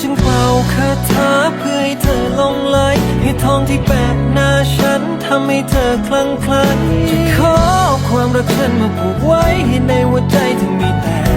จึงเป่าคาถาเพื่อให้เธอลงไหลให้ทองที่แปะหน้าฉันทำให้เธอคลั่งไคล้จะขอความรักฉันมาผูกไว้ให้ในหัวใจเธอมีแต่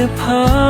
แต่ภาว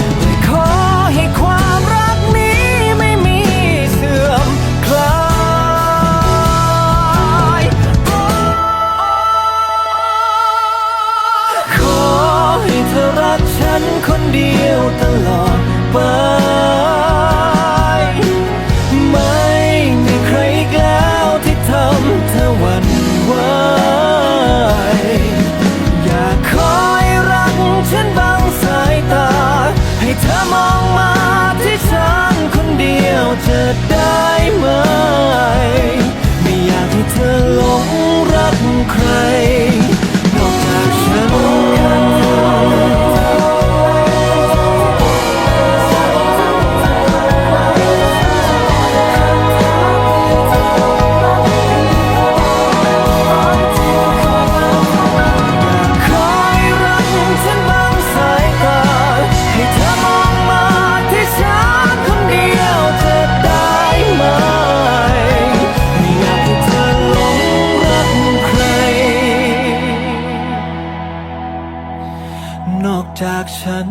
เดียวตลอด จากฉัน